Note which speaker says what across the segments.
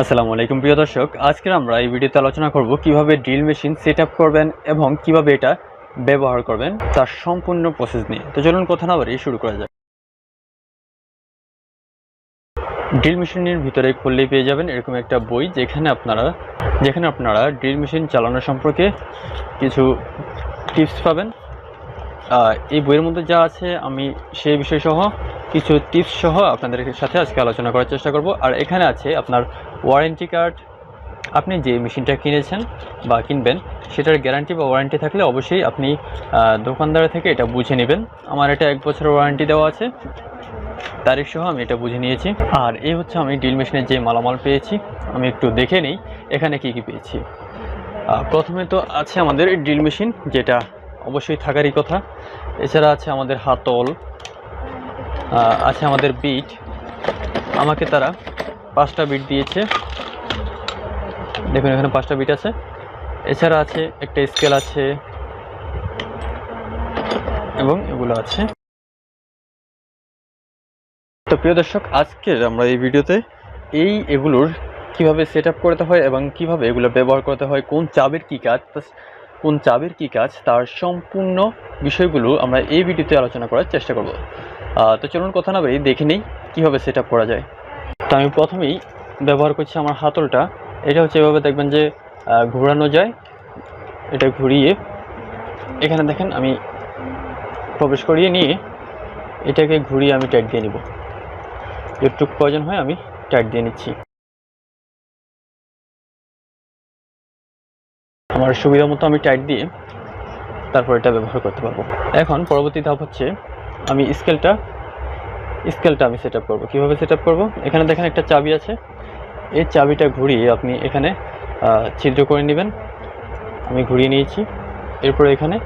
Speaker 1: আসসালামু আলাইকুম, প্রিয় দর্শক। আজকে আমরা এই ভিডিওতে আলোচনা করব কীভাবে ড্রিল মেশিন সেট করবেন এবং কীভাবে এটা ব্যবহার করবেন তার সম্পূর্ণ প্রসেস নিয়ে। তো চলুন কথা না বাড়িয়ে শুরু করা যাক। ড্রিল মেশিনের ভিতরে খুললেই পেয়ে যাবেন এরকম একটা বই যেখানে আপনারা যেখানে আপনারা ড্রিল মেশিন চালানো সম্পর্কে কিছু টিপস পাবেন। এই বইয়ের মধ্যে যা আছে, আমি সেই বিষয় সহ কিছু টিপস সহ আপনাদের সাথে আজকে আলোচনা করার চেষ্টা করব। আর এখানে আছে আপনার ওয়ারেন্টি কার্ড আপনি যে মেশিনটা কিনেছেন বা কিনবেন, সেটার গ্যারান্টি বা ওয়ারেন্টি থাকলে অবশ্যই আপনি দোকানদার থেকে এটা বুঝে নেবেন। আমার এটা এক বছরের ওয়ারেন্টি দেওয়া আছে। তারিখ সহ আমি এটা বুঝে নিয়েছি। আর এই হচ্ছে আমি ড্রিল মেশিনের যে মালামাল পেয়েছি, আমি একটু দেখে নিই, এখানে কি কি পেয়েছি। প্রথমে তো আছে আমাদের ড্রিল মেশিন যেটা অবশ্যই থাকারই কথা। এছাড়া আছে আমাদের হাতল আছে আমাদের বিট। আমাকে তারা পাঁচটা বিট দিয়েছে। দেখুন, এখানে পাঁচটা বিট আছে। এছাড়া আছে একটা স্কেল আছে এবং এগুলো আছে। তো প্রিয় দর্শক, আজকের আমরা এই ভিডিওতে এই এগুলোর কীভাবে সেট করতে হয় এবং কীভাবে এগুলো ব্যবহার করতে হয়, কোন চাবের কি কাজ কোন চাবের কি কাজ, তার সম্পূর্ণ বিষয়গুলো আমরা এই ভিডিওতে আলোচনা করার চেষ্টা করব। তো চলুন কথা না বলি দেখে নিই কীভাবে সেট আপ করা যায়। তো আমি প্রথমেই ব্যবহার করছি আমার হাতলটা। এটা হচ্ছে এভাবে দেখবেন যে ঘোরানো যায়। এটা ঘুরিয়ে এখানে দেখেন আমি প্রবেশ করিয়ে নিয়ে এটাকে ঘুরিয়ে আমি টাইট দিয়ে নিব। যেটুকু প্রয়োজন হয় আমি টাইট দিয়ে নিচ্ছি। আমার সুবিধা মতো আমি টাইট দিয়ে তারপর এটা ব্যবহার করতে পারব। এখন পরবর্তী ধাপ হচ্ছে আমি স্কেলটা স্কেলটা আমি সেট আপ করব। কীভাবে সেট আপ করব? এখানে দেখেন একটা চাবি আছে। এই চাবিটা ঘুরিয়ে আপনি এখানে ছিদ্র করে নেবেন। আমি ঘুরিয়ে নিয়েছি। এরপর এখানে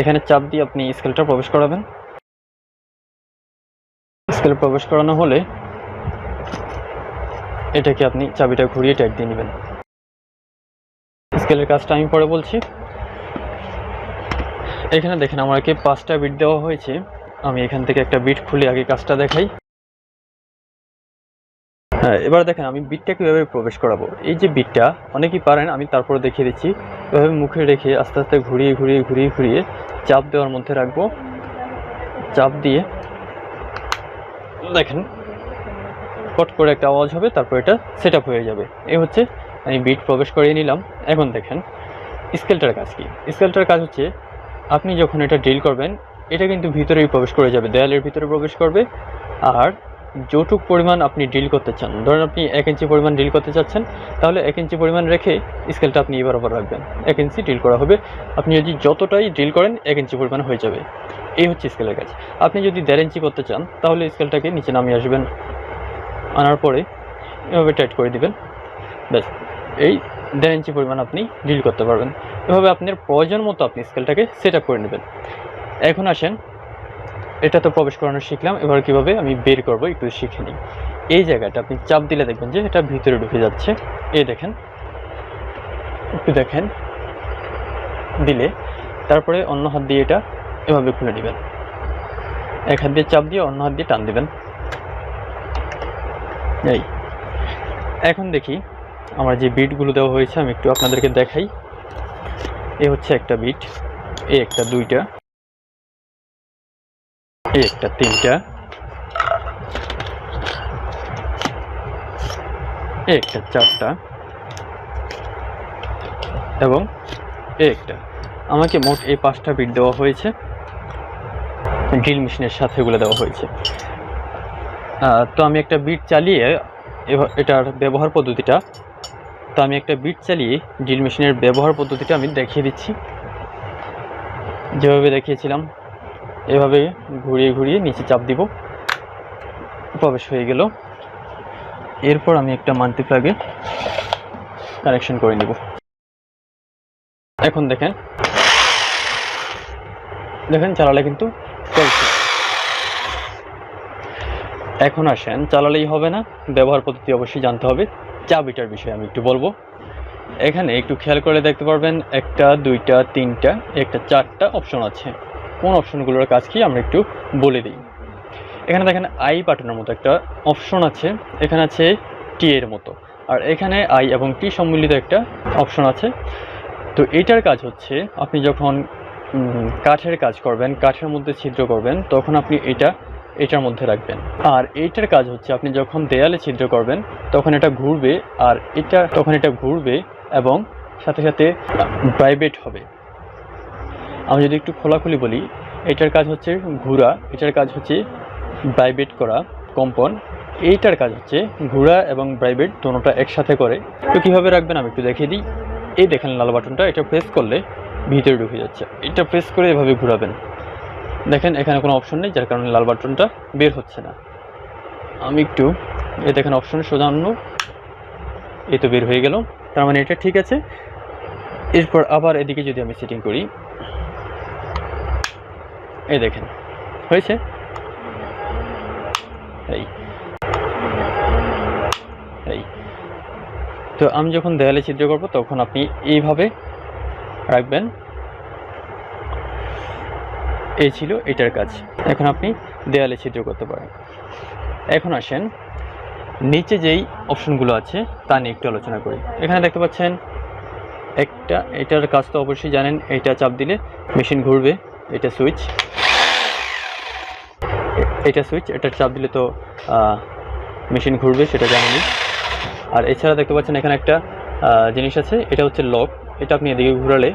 Speaker 1: এখানে চাপ দিয়ে আপনি স্কেলটা প্রবেশ করাবেন। স্কেল প্রবেশ করানো হলে এটাকে আপনি চাবিটা ঘুরিয়ে টাইট দিয়ে নেবেন। স্কেলের কাজটা আমি পরে বলছি। এখানে দেখেন আমাকে পাঁচটা বিট দেওয়া হয়েছে। আমি এখান থেকে একটা বিট খুলে আগে কাজটা দেখাই। হ্যাঁ এবার দেখেন আমি বিটটা কীভাবে প্রবেশ করাবো। এই যে বিটটা, অনেকেই পারেন, আমি তারপরে দেখিয়ে দিচ্ছি। এভাবে মুখে রেখে আস্তে আস্তে ঘুরিয়ে ঘুরিয়ে ঘুরিয়ে ঘুরিয়ে চাপ দেওয়ার মধ্যে রাখব। চাপ দিয়ে দেখেন ফট করে একটা আওয়াজ হবে, তারপর এটা সেট হয়ে যাবে। এই হচ্ছে আমি বিট প্রবেশ করিয়ে নিলাম। এখন দেখেন স্কেলটার কাজ কি? স্কেলটার কাজ হচ্ছে, আপনি যখন এটা ড্রিল করবেন, এটা কিন্তু ভিতরেই প্রবেশ করে যাবে, দেয়ালের ভিতরে প্রবেশ করবে। আর যতটুক পরিমাণ আপনি ড্রিল করতে চান, ধরেন আপনি এক ইঞ্চি পরিমাণ ড্রিল করতে চাচ্ছেন, তাহলে এক ইঞ্চি পরিমাণ রেখে স্কেলটা আপনি এবার ওপর রাখবেন। এক ইঞ্চি ড্রিল করা হবে। আপনি যদি যতটাই ড্রিল করেন, এক ইঞ্চি পরিমাণ হয়ে যাবে। এই হচ্ছে স্কেলের কাজ। আপনি যদি দেড় ইঞ্চি করতে চান, তাহলে স্কেলটাকে নিচে নামিয়ে আসবেন। আনার পরে এভাবে টাইট করে দিবেন। ব্যাস, এই দেড় ইঞ্চি পরিমাণ আপনি ড্রিল করতে পারবেন। এভাবে আপনার প্রয়োজন মতো আপনি স্কেলটাকে সেট করে নেবেন। এখন আসেন, এটা তো প্রবেশ করানো শিখলাম, এবার কীভাবে আমি বের করব একটু শিখে নিই। এই জায়গাটা আপনি চাপ দিলে দেখবেন যে এটা ভিতরে ঢুকে যাচ্ছে। এই দেখেন, একটু দেখেন, দিলে তারপরে অন্য হাত দিয়ে এটা এভাবে খুলে নেবেন এক হাত দিয়ে চাপ দিয়ে অন্য হাত দিয়ে টান দিবেন। এই, এখন দেখি আমার যে বিটগুলো দেওয়া হয়েছে, আমি একটু আপনাদেরকে দেখাই। এ হচ্ছে একটা বিট, এ একটা দুইটা, এ একটা তিনটা, এ একটা চারটা, এবং এ একটা। আমাকে মোট এই পাঁচটা বিট দেওয়া হয়েছে। ড্রিল মেশিনের সাথে এগুলো দেওয়া হয়েছে। তো আমি একটা বিট চালিয়ে এটার ব্যবহার পদ্ধতিটা, তো আমি একটা বিট চালিয়ে ড্রিল মেশিনের ব্যবহার পদ্ধতিটা আমি দেখিয়ে দিচ্ছি। যেভাবে দেখিয়েছিলাম, এভাবে ঘুরিয়ে ঘুরিয়ে নিচে চাপ দিব। প্রবেশ হয়ে গেল। এরপর আমি একটা মাল্টিপ্লাগে কানেকশন করে নিব। এখন দেখেন দেখেন চালালে কিন্তু চলছে। এখন আসেন, চালালেই হবে না। ব্যবহার পদ্ধতি অবশ্যই জানতে হবে। চাবিটার বিষয়ে আমি একটু বলব। এখানে একটু খেয়াল করে দেখতে পারবেন, একটা, দুইটা, তিনটা, একটা, চারটা অপশন আছে। কোন অপশনগুলোর কাজ কি আমরা একটু বলে দিই। এখানে দেখেন, আই বাটনের মতো একটা অপশন আছে। এখানে আছে টি এর মতো। আর এখানে আই এবং টি সম্মিলিত একটা অপশন আছে। তো এইটার কাজ হচ্ছে, আপনি যখন কাঠের কাজ করবেন, কাঠের মধ্যে ছিদ্র করবেন, তখন আপনি এটা এটার মধ্যে রাখবেন। আর এইটার কাজ হচ্ছে, আপনি যখন দেয়ালে ছিদ্র করবেন, তখন এটা ঘুরবে, আর এটা, তখন এটা ঘুরবে এবং সাথে সাথে ভাইব্রেট হবে। আমি যদি একটু খোলাখুলি বলি, এটার কাজ হচ্ছে ঘোরা, এটার কাজ হচ্ছে ভাইব্রেট করা, কম্পন। এইটার কাজ হচ্ছে ঘোরা এবং ভাইব্রেট দুটোটা একসাথে করে। তো কীভাবে রাখবেন আমি একটু দেখিয়ে দিই। এই দেখেন লাল বাটনটা, এটা প্রেস করলে ভিতরে ঢুকে যাচ্ছে। এটা প্রেস করে এভাবে ঘোরাবেন। দেখেন, এখানে কোনো অপশন নেই, যার কারণে লাল বাটনটা বের হচ্ছে না। আমি একটু এ দেখেন অপশন সোজা এ তো বের হয়ে গেল। তার মানে এটা ঠিক আছে। এরপর আবার এদিকে যদি আমি সেটিং করি, এই দেখেন, হয়েছে? এই। এই। তো আমি যখন দেয়ালে ছিদ্র করব, তখন আপনি এইভাবে রাখবেন। এই ছিল এটার কাজ। এখন আপনি দেয়ালে ছিদ্র করতে পারেন। এখন আসেন, নিচে যেই অপশনগুলো আছে তা নিয়ে একটু আলোচনা করি। এখানে দেখতে পাচ্ছেন, একটা, এটার কাজ তো অবশ্যই জানেন, এটা চাপ দিলে মেশিন ঘুরবে, এটা সুইচ। এটা সুইচ এটা চাপ দিলে তো মেশিন ঘুরবে, সেটা জানেনই। আর এছাড়া দেখতে পাচ্ছেন, এখানে একটা জিনিস আছে, এটা হচ্ছে লক। এটা আপনি এদিকে ঘুরালে,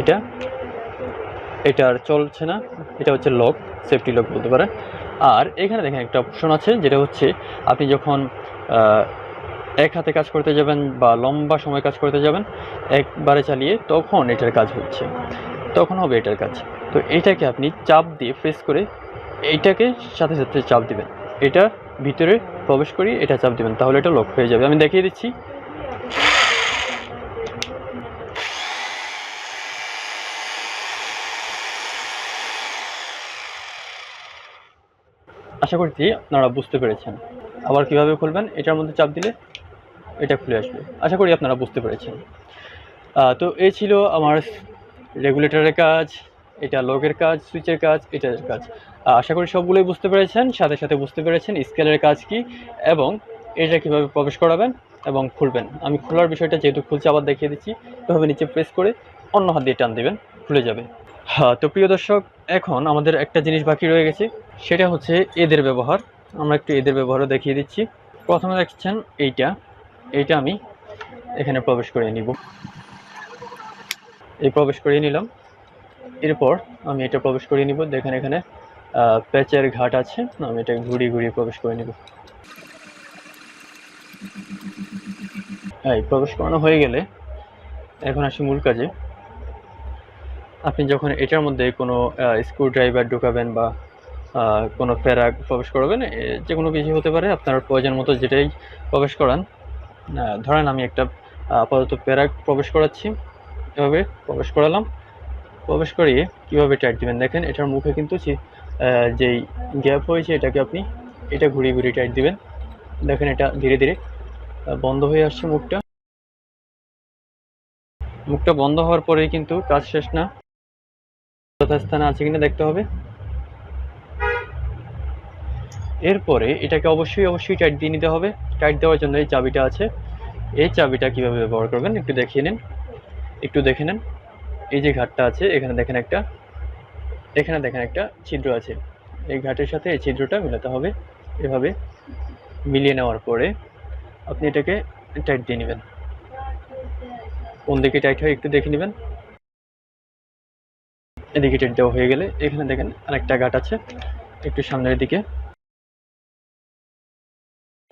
Speaker 1: এটা এটা আর চলছে না, এটা হচ্ছে লক সেফটি লক বলতে পারেন। আর এখানে দেখেন একটা অপশন আছে, যেটা হচ্ছে আপনি যখন এক হাতে কাজ করতে যাবেন বা লম্বা সময় কাজ করতে যাবেন, একবারে চালিয়ে তখন এটার কাজ হচ্ছে। তখন হবে এটার কাজ। তো এটাকে আপনি চাপ দিয়ে প্রেস করে এইটাকে সাথে সাথে চাপ দিবেন। এটা ভিতরে প্রবেশ করি এটা চাপ দিবেন, তাহলে এটা লক হয়ে যাবে। আমি দেখিয়ে দিচ্ছি। আশা করছি আপনারা বুঝতে পেরেছেন। আবার কীভাবে খুলবেন, এটার মধ্যে চাপ দিলে এটা খুলে আসবে। আশা করি আপনারা বুঝতে পেরেছেন। তো এই ছিল আমার রেগুলেটরের কাজ, এটা লগের কাজ সুইচের কাজ এটার কাজ। আশা করি সবগুলোই বুঝতে পেরেছেন, সাথে সাথে বুঝতে পেরেছেন স্কেলের কাজ কি এবং এটা কীভাবে প্রবেশ করাবেন এবং খুলবেন। আমি খোলার বিষয়টা যেহেতু খুলছে, আবার দেখিয়ে দিচ্ছি। এভাবে নিচে প্রেস করে অন্য হাত দিয়ে টান দেবেন, খুলে যাবে। হ্যাঁ তো প্রিয় দর্শক এখন আমাদের একটা জিনিস বাকি রয়ে গেছে, সেটা হচ্ছে এদের ব্যবহার। আমরা একটু এদের ব্যবহারও দেখিয়ে দিচ্ছি। প্রথমে দেখছেন এইটা। এইটা আমি এখানে প্রবেশ করে নিব। এই প্রবেশ করিয়ে নিলাম। এরপর আমি এটা প্রবেশ করিয়ে নিব। দেখেন এখানে প্যাচের ঘাট আছে। আমি এটা ঘুরিয়ে ঘুরিয়ে প্রবেশ করে নিব। এই, প্রবেশ করানো হয়ে গেলে এখন আসি মূল কাজে। আপনি যখন এটার মধ্যে কোনো স্ক্রু ড্রাইভার ঢোকাবেন বা কোনো প্যারাগ প্রবেশ করবেন যে কোনো কিছু হতে পারে, আপনার প্রয়োজন মতো যেটাই প্রবেশ করান। ধরেন আমি একটা আপাতত প্যারাগ প্রবেশ করাচ্ছি। এভাবে প্রবেশ করালাম। প্রবেশ করিয়ে কীভাবে টাইট দিবেন? দেখেন, এটার মুখে কিন্তু যেই গ্যাপ হয়েছে, এটাকে আপনি, এটা ঘুরিয়ে ঘুরিয়ে টাইট দিবেন। দেখেন, এটা ধীরে ধীরে বন্ধ হয়ে আসছে মুখটা। মুখটা বন্ধ হওয়ার পরেই কিন্তু কাজ শেষ না। যথাস্থানে আছে কিনা দেখতে হবে। এরপরে এটাকে অবশ্যই অবশ্যই টাইট দিয়ে নিতে হবে। টাইট দেওয়ার জন্য এই চাবিটা আছে। এই চাবিটা কীভাবে ব্যবহার করবেন একটু দেখিয়ে নিন। একটু দেখে নেন। এই যে ঘাটটা আছে, এখানে দেখেন একটা, এখানে দেখেন একটা ছিদ্র আছে। এই ঘাটের সাথে এই ছিদ্রটা মেলাতে হবে। এভাবে মিলিয়ে নেওয়ার পরে আপনি এটাকে টাইট দিয়ে নেবেন। কোন দিকে টাইট হয় একটু দেখে নেবেন। এদিকে টাইট দেওয়া হয়ে গেলে এখানে দেখেন আরেকটা ঘাট আছে, একটু সামনের দিকে।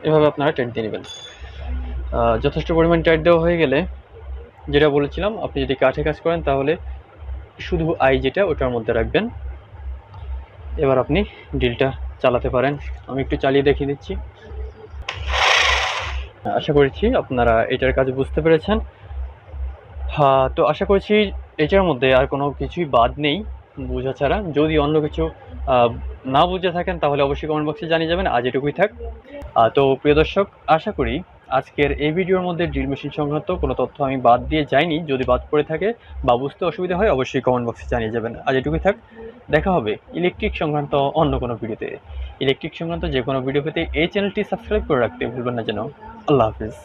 Speaker 1: এভাবে আপনারা টাইট দিয়ে নেবেন। যথেষ্ট পরিমাণ টাইট দেওয়া হয়ে গেলে যেটা বলেছিলাম, আপনি যদি কাঠে কাজ করেন তাহলে শুধু আই যেটা, ওটার মধ্যে রাখবেন। এবার আপনি ডিলটা চালাতে পারেন। আমি একটু চালিয়ে দেখিয়ে দিচ্ছি। আশা করছি আপনারা এটার কাজ বুঝতে পেরেছেন। হ্যাঁ তো আশা করছি এটার মধ্যে আর কোনো কিছুই বাদ নেই বোঝা ছাড়া। যদি অন্য কিছু না বুঝে থাকেন, তাহলে অবশ্যই কমেন্ট বক্সে জানিয়ে যাবেন। আজ এটুকুই থাক। তো প্রিয় দর্শক, আশা করি আজকের এই ভিডিওর মধ্যে ড্রিল মেশিন সংক্রান্ত কোনো তথ্য আমি বাদ দিয়ে যাইনি। যদি বাদ পড়ে থাকে বা বুঝতে অসুবিধা হয়, অবশ্যই কমেন্ট বক্সে জানিয়ে যাবেন। আজ এটুকুই থাক। দেখা হবে ইলেকট্রিক সংক্রান্ত অন্য কোনো ভিডিওতে। ইলেকট্রিক সংক্রান্ত যে কোনো ভিডিও পেতে এই চ্যানেলটি সাবস্ক্রাইব করে রাখতে ভুলবেন না যেন। আল্লাহ হাফিজ।